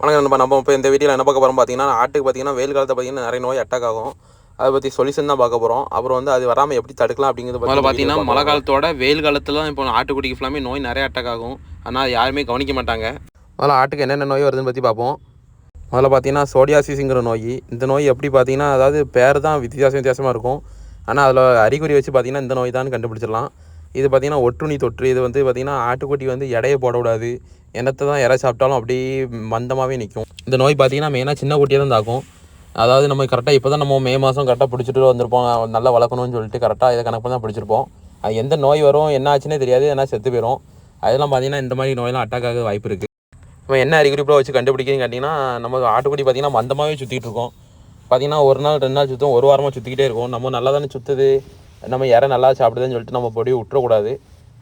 வணக்கம் நம்ம நம்ம இப்போ இந்த வீடியோவில் என்ன பார்க்க போகிறோம் பார்த்தீங்கன்னா ஆட்டுக்கு பார்த்தீங்கன்னா வெயில் காலத்தை பார்த்தீங்கன்னா நிறைய நோய் அட்டாக் ஆகும். அதை பற்றி சொல்யூஷன் தான் பார்க்க போகிறோம் அப்புறம் வந்து அது வராமல் எப்படி தடுக்கலாம் அப்படிங்கிறது முதல்ல பார்த்தீங்கன்னா மழை காலத்தோட வெயில் காலத்தில் தான் இப்போ ஆட்டுக்குட்டிக்கு ஃபுல்லாமே நோய் நிறைய அட்டாக் ஆகும். ஆனால் யாருமே கவனிக்க மாட்டாங்க. முதல்ல ஆட்டுக்கு என்னென்ன நோய் வருதுன்னு பற்றி பார்ப்போம். முதல்ல பார்த்தீங்கன்னா சோடியாசிஸுங்கிற நோய். இந்த நோய் எப்படி பார்த்தீங்கன்னா அதாவது பேர் தான் வித்தியாசம் வித்தியாசமாக இருக்கும். ஆனால் அதில் அறிகுறி வச்சு பார்த்தீங்கன்னா இந்த நோய் தான் கண்டுபிடிச்சிடலாம். இது பார்த்தீங்கன்னா ஒட்டுண்ணி தொற்று. இது வந்து பார்த்திங்கன்னா ஆட்டுக்குட்டி வந்து எடையை போடக்கூடாது. என்னத்தை தான் இறை சாப்பிட்டாலும் அப்படியே மந்தமாகவே நிற்கும் இந்த நோய் பார்த்தீங்கன்னா மெயினாக சின்ன குட்டியை தான் தாக்கும். அதாவது நம்ம கரெக்டாக இப்போ தான் நம்ம மே மாதம் கரெக்டாக பிடிச்சிட்டு வந்திருப்போம். நல்லா வளர்க்கணும்னு சொல்லிட்டு கரெக்டாக இதை கணக்கு தான் பிடிச்சிருப்போம். அது எந்த நோய் வரும் என்ன ஆச்சுன்னே தெரியாது. ஏன்னா செத்து போயிடும் அதெல்லாம் பார்த்தீங்கன்னா இந்த மாதிரி நோயெல்லாம் அட்டாக் ஆக வாய்ப்பு இருக்குது நம்ம என்ன அறிகுறிப்பில் வச்சு கண்டுபிடிக்கிறீங்க கேட்டிங்கன்னா நம்ம ஆட்டுக்குட்டி பார்த்திங்கன்னா மந்தமாகவே சுற்றிக்கிட்டு இருக்கோம். பார்த்திங்கன்னா ஒரு நாள் ரெண்டு நாள் சுற்றும் ஒரு வாரமாக சுற்றிக்கிட்டே இருக்கும். நம்ம நல்லா தானே சுற்றுது நம்ம இற நல்லா சாப்பிடுதுன்னு சொல்லிட்டு நம்ம பொடி விட்டுறக்கூடாது.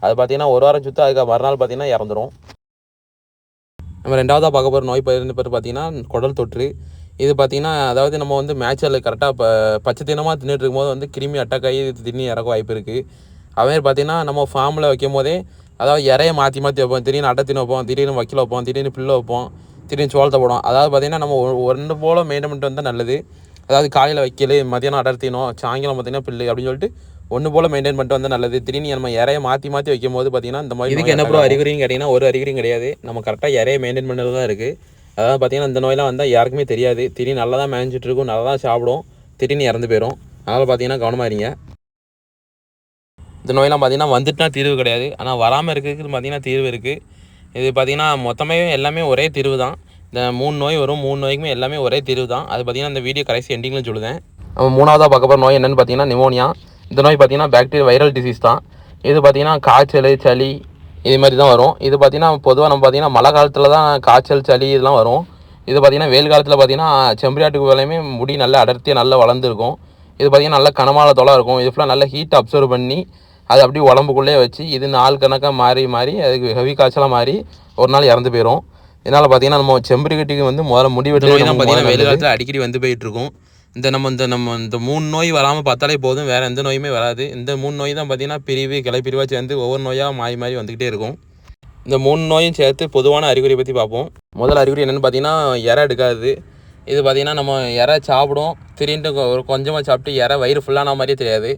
அது பார்த்தீங்கன்னா ஒரு வாரம் சுற்று அதுக்கு மறுநாள் பார்த்தீங்கன்னா இறந்துடும் நம்ம ரெண்டாவதாக பார்க்க போகிற நோய் பயிர்ந்து பேர் பார்த்தீங்கன்னா குடல் தொற்று. இது பார்த்தீங்கன்னா அதாவது நம்ம வந்து மேட்சில் கரெக்டாக இப்போ பச்சை தினமாக தின்னுட்டு இருக்கும்போது வந்து கிருமி அட்டாக் ஆகி திடீர்னு இறக்க வாய்ப்பு இருக்குது அதே பார்த்தீங்கன்னா நம்ம ஃபார்மில் வைக்கும் போதே அதாவது இறைய மாற்றி மாற்றி வைப்போம். திடீர்னு அட்டை தின்னு வைப்போம். திடீர்னு வக்கீல் வைப்போம். திடீர்னு பில்லு வைப்போம். திடீர்னு சோளத்தை போடும் அதாவது பார்த்தீங்கன்னா நம்ம ஒ- ஒன்று போல் மெயின்டைன் பண்ணிட்டு வந்தால் நல்லது. அதாவது காலையில் வைக்கல் மதியானம் அடர்த்தினோம் சாயங்காலம் பார்த்தீங்கன்னா பில்லு அப்படின்னு சொல்லிட்டு ஒன்று போல் மெயின்டைன் பண்ணிட்டு வந்தால் நல்லது. திடீர்னு நம்ம இறைய மாற்றி மாற்றி வைக்கும் போது பார்த்தீங்கன்னா இந்த மாதிரி இதுக்கு என்ன ப்ரோ அறிகுறின்னு கேட்டிங்கன்னா ஒரு அறிகுறியும் கிடையாது. நம்ம கரெக்டாக இறைய மெயின்டைன் பண்ணுறது தான் இருக்குது அதாவது பார்த்தீங்கன்னா இந்த நோயெல்லாம் வந்தால் யாருக்குமே தெரியாது. திடீர்னு நல்லா தான் மேய்ஞ்சிட்டு இருக்கும் நல்லா தான் சாப்பிடும். திடீர்னு இறந்து போயிடும் அதனால் பார்த்தீங்கன்னா கவனமாக இருங்க இந்த நோயெல்லாம் பார்த்தீங்கன்னா வந்துட்டுனா தீர்வு கிடையாது. ஆனால் வராமல் இருக்கிறதுக்கு பார்த்தீங்கன்னா தீர்வு இருக்குது இது பார்த்தீங்கன்னா மொத்தமே எல்லாமே ஒரே தீர்வு தான். மூணு நோய் வரும் மூணு நோய்க்குமே எல்லாமே ஒரே தீர்வு தான். அது பார்த்தீங்கன்னா அந்த வீடியோ கடைசி எண்டிங்கில் சொல்லுவேன் நம்ம மூணாவதாக பார்க்க போகிற நோய் என்னென்னு பார்த்தீங்கன்னா நிமோனியா இந்த நோய் பார்த்தீங்கன்னா பாக்டீரியா வைரல் டிசீஸ் தான். இது பார்த்தீங்கன்னா காய்ச்சல் சளி இது மாதிரி தான் வரும். இது பார்த்தீங்கன்னா பொதுவாக நம்ம பார்த்தீங்கன்னா மழை காலத்தில் தான் காய்ச்சல் சளி இதெல்லாம் வரும். இது பார்த்தீங்கன்னா வெயில் காலத்தில் பார்த்தீங்கன்னா செம்பரியாட்டுக்கு வேலையுமே முடி நல்லா அடர்த்தியாக நல்லா வளர்ந்துருக்கும் இது பார்த்தீங்கன்னா நல்ல கனமான தொலை இருக்கும். இது ஃபுல்லாக நல்லா ஹீட் அப்சர்வ் பண்ணி அது அப்படியே உடம்புக்குள்ளே வச்சு இது நாள் கணக்காக மாறி மாறி அதுக்கு ஹெவி காய்ச்சலாக மாறி ஒரு நாள் இறந்து போயிடும் இதனால் பார்த்தீங்கன்னா நம்ம செம்பரிக்கட்டிக்கு வந்து முதல்ல முடி வெட்டி நோய் தான் பார்த்தீங்கன்னா வெயில் காலத்தில் அடிக்கடி வந்து போயிட்டு இருக்கும் இந்த நம்ம இந்த நம்ம இந்த மூணு நோய் வராமல் பார்த்தாலே போதும். வேறு எந்த நோயுமே வராது. இந்த மூணு நோய் தான் பார்த்தீங்கன்னா பிரிவு கிளை பிரிவாக சேர்ந்து ஒவ்வொரு நோயாக மாறி மாறி வந்துக்கிட்டே இருக்கும். இந்த மூணு நோயும் சேர்த்து பொதுவான அறிகுறி பற்றி பார்ப்போம். முதல் அறிகுறி என்னென்னு பார்த்தீங்கன்னா இறை எடுக்காது. இது பார்த்தீங்கன்னா நம்ம இறை சாப்பிடும். திடீர்னு ஒரு கொஞ்சமாக சாப்பிட்டு இறை வயிறு ஃபுல்லான மாதிரியே தெரியாது.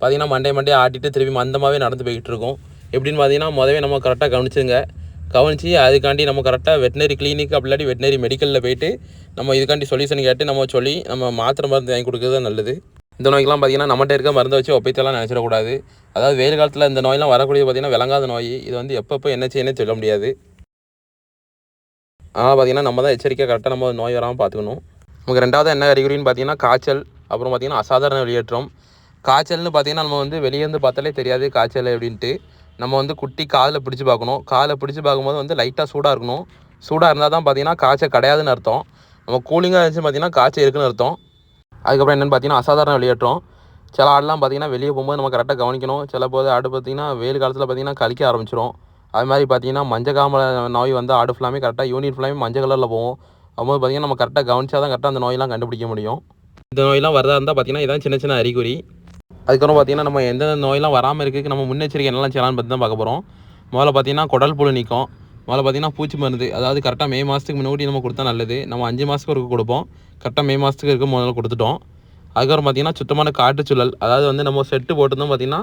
பார்த்தீங்கன்னா மண்டே மண்டே ஆட்டிட்டு திருப்பி மந்தமாகவே நடந்து போய்கிட்டு இருக்கும் எப்படின்னு பார்த்தீங்கன்னா முதவே நம்ம கரெக்டாக கவனிச்சுங்க. கவனித்து அதுக்காண்டி நம்ம கரெக்டாக வெட்டினரி கிளினிக் அப்படி இல்லாட்டி வெட்டினரி மெடிக்கலில் போயிட்டு நம்ம இதுக்காண்டி சொல்யூஷன் கேட்டு நம்ம சொல்லி நம்ம மாத்திரை மருந்து வாங்கி கொடுக்குறது நல்லது. இந்த நோய்க்கெல்லாம் பார்த்தீங்கன்னா நம்மகிட்ட இருக்க மருந்தை வச்சு ஒப்பைத்தெல்லாம் நினச்சிடக்கூடாது. அதாவது வெயில் காலத்தில் இந்த நோயெல்லாம் வரக்கூடியது பார்த்தீங்கன்னா விளங்காத நோய். இது வந்து எப்பப்போ என்ன செய்யணும் சொல்ல முடியாது. ஆனால் பார்த்தீங்கன்னா நம்ம தான் எச்சரிக்கை கரெக்டாக நம்ம நோய் வராமல் பார்த்துக்கணும் நமக்கு ரெண்டாவது என்ன அறிகுறின்னு பார்த்தீங்கன்னா காய்ச்சல் அப்புறம் பார்த்திங்கன்னா அசாதாரண வெளியேற்றம். காய்ச்சல்னு பார்த்தீங்கன்னா நம்ம வந்து வெளியே இருந்து பார்த்தாலே தெரியாது காய்ச்சல் அப்படின்ட்டு. நம்ம வந்து குட்டி காதில் பிடிச்சி பார்க்கணும். காதில் பிடிச்சி பார்க்கும்போது வந்து லைட்டாக சூடாக இருக்கணும். சூடாக இருந்தால் தான் பார்த்தீங்கன்னா காய்ச்சல் கிடையாதுன்னு அர்த்தம். நம்ம கூலிங்காக இருந்துச்சு பார்த்தீங்கன்னா காய்ச்சல் இருக்குன்னு அர்த்தம். அதுக்கப்புறம் என்னென்னு பார்த்தீங்கன்னா அசாதாரண வெளியேற்றம். சில ஆடெலாம் பார்த்தீங்கன்னா வெளியே போகும்போது நம்ம கரெக்டாக கவனிக்கணும். சில போது ஆடு பார்த்தீங்கன்னா வெயில் காலத்தில் பார்த்தீங்கன்னா கழிக்க ஆரம்பிச்சிடும் அது மாதிரி பார்த்தீங்கன்னா மஞ்சள் காமல நோய் வந்து ஆடு ஃபுல்லாமே கரெக்டாக யூனிட் ஃபுல்லாமே மஞ்சள் கலரில் போகும். அப்போது பார்த்தீங்கன்னா நம்ம கரெக்டாக கவனிச்சா தான் கரெக்டாக அந்த நோயெல்லாம் கண்டுபிடிக்க முடியும். இந்த நோயெல்லாம் வரதா இருந்தால் பார்த்தீங்கன்னா இதான் சின்ன சின்ன அறிகுறி. அதுக்கப்புறம் பார்த்தீங்கன்னா நம்ம எந்தெந்த நோயெல்லாம் வராமல் இருக்குது நம்ம முன்னெச்சரிக்கை என்னெல்லாம் செய்யலாம்னு பற்றி தான் பார்க்க போகிறோம் முதல்ல பார்த்தீங்கன்னா குடல் புழு நிற்கும் முதல்ல பார்த்தீங்கன்னா பூச்சி மருந்து. அதாவது கரெக்டாக மே மாதத்துக்கு முன்னாடி நம்ம கொடுத்தா நல்லது. நம்ம அஞ்சு மாதத்துக்கு ஒருக்க கொடுப்போம். கரெக்டாக மே மாதத்துக்கு இருக்க முதல்ல கொடுத்துட்டோம். அதுக்கப்புறம் பார்த்தீங்கன்னா சுத்தமான காட்டுச்சூழல் அதாவது வந்து நம்ம செட்டு போட்டிருந்தோம் பார்த்தீங்கன்னா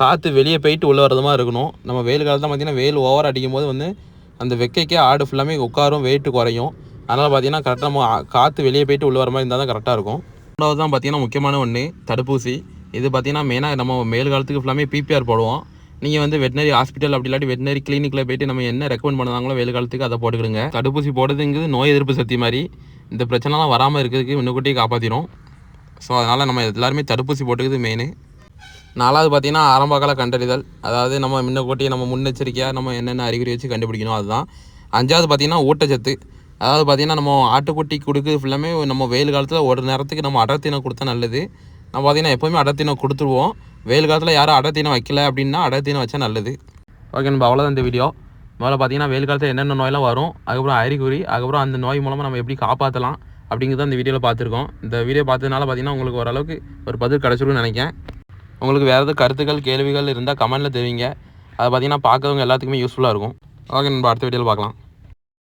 காற்று வெளியே போயிட்டு உள்ளே வரதுமா மாதிரி இருக்கணும். நம்ம வெயில் காலத்தில் பார்த்தீங்கன்னா வெயில் ஓவர் அடிக்கும் போது வந்து அந்த வெக்கைக்கே ஆடு ஃபுல்லாமே உட்காரும் வெயிட்டு குறையும். அதனால் பார்த்தீங்கன்னா கரெக்டாக நம்ம காற்று வெளியே போயிட்டு உள்ளே வர மாதிரி இருந்தால் தான் கரெக்டாக இருக்கும். ரெண்டாவது தான் பார்த்தீங்கன்னா முக்கியமான ஒன்று தடுப்பூசி. இது பார்த்தீங்கன்னா மெயினாக நம்ம மேல் காலத்துக்கு ஃபுல்லாமே பிபிஆர் போடுவோம். நீங்கள் வந்து வெட்டினரி ஹாஸ்பிட்டல் அப்படி இல்லாட்டி வெட்டினரி கிளினிக்கில் போயிட்டு நம்ம என்ன ரெக்கமெண்ட் பண்ணுறாங்களோ வெயில் காலத்துக்கு அதை போட்டுக்கிடுங்க. தடுப்பூசி போடுறதுங்கிறது நோய் எதிர்ப்பு சக்தி மாதிரி. இந்த பிரச்சனைலாம் வராமல் இருக்கிறதுக்கு முன்னுக்கூட்டியே காப்பாற்றிடும் ஸோ அதனால் நம்ம எல்லாருமே தடுப்பூசி போட்டுக்கிறது மெயின் நாலாவது பார்த்தீங்கன்னா ஆரம்ப கால கண்டறிதல். அதாவது நம்ம முன்னக்கூட்டி நம்ம முன்னெச்சரிக்கையாக நம்ம என்னென்ன அறிகுறி வச்சு கண்டுபிடிக்கணும் அதுதான். அஞ்சாவது பார்த்தீங்கன்னா ஊட்டச்சத்து. அதாவது பார்த்தீங்கன்னா நம்ம ஆட்டுக்குட்டி கொடுக்குறது ஃபுல்லாமே நம்ம வெயில் காலத்தில் ஒரு நேரத்துக்கு நம்ம அடர்த்தினை கொடுத்தா நல்லது. நான் பார்த்தீங்கன்னா எப்போவுமே அடர்த்தினம் கொடுத்துருவோம். வெயில் காலத்தில் யாரும் அடர்த்தினம் வைக்கல அப்படின்னா அடர்த்தினம் வச்சா நல்லது. ஓகே நம்ம அவ்வளோதான் இந்த வீடியோ. முதல்ல பார்த்தீங்கன்னா வெயில் காலத்தில் என்னென்ன நோயெல்லாம் வரும் அதுக்கப்புறம் அறிகுறி அதுக்கப்புறம் அந்த நோய் மூலமாக நம்ம எப்படி காப்பாற்றலாம் அப்படிங்கிறத இந்த வீடியோவில் பார்த்துருக்கோம் இந்த வீடியோ பார்த்ததுனால பார்த்தீங்கன்னா உங்களுக்கு ஓரளவுக்கு ஒரு பதில் கிடச்சிருக்குன்னு நினைக்கிறேன். உங்களுக்கு வேறு எதுவும் கருத்துக்கள் கேள்விகள் இருந்தால் கமெண்ட்டில் தெரிவிங்க. அதை பார்த்தீங்கன்னா பார்க்கறவங்க எல்லாத்துக்குமே யூஸ்ஃபுல்லாக இருக்கும். ஓகே நம்ம அடுத்த வீடியோவில் பார்க்கலாம்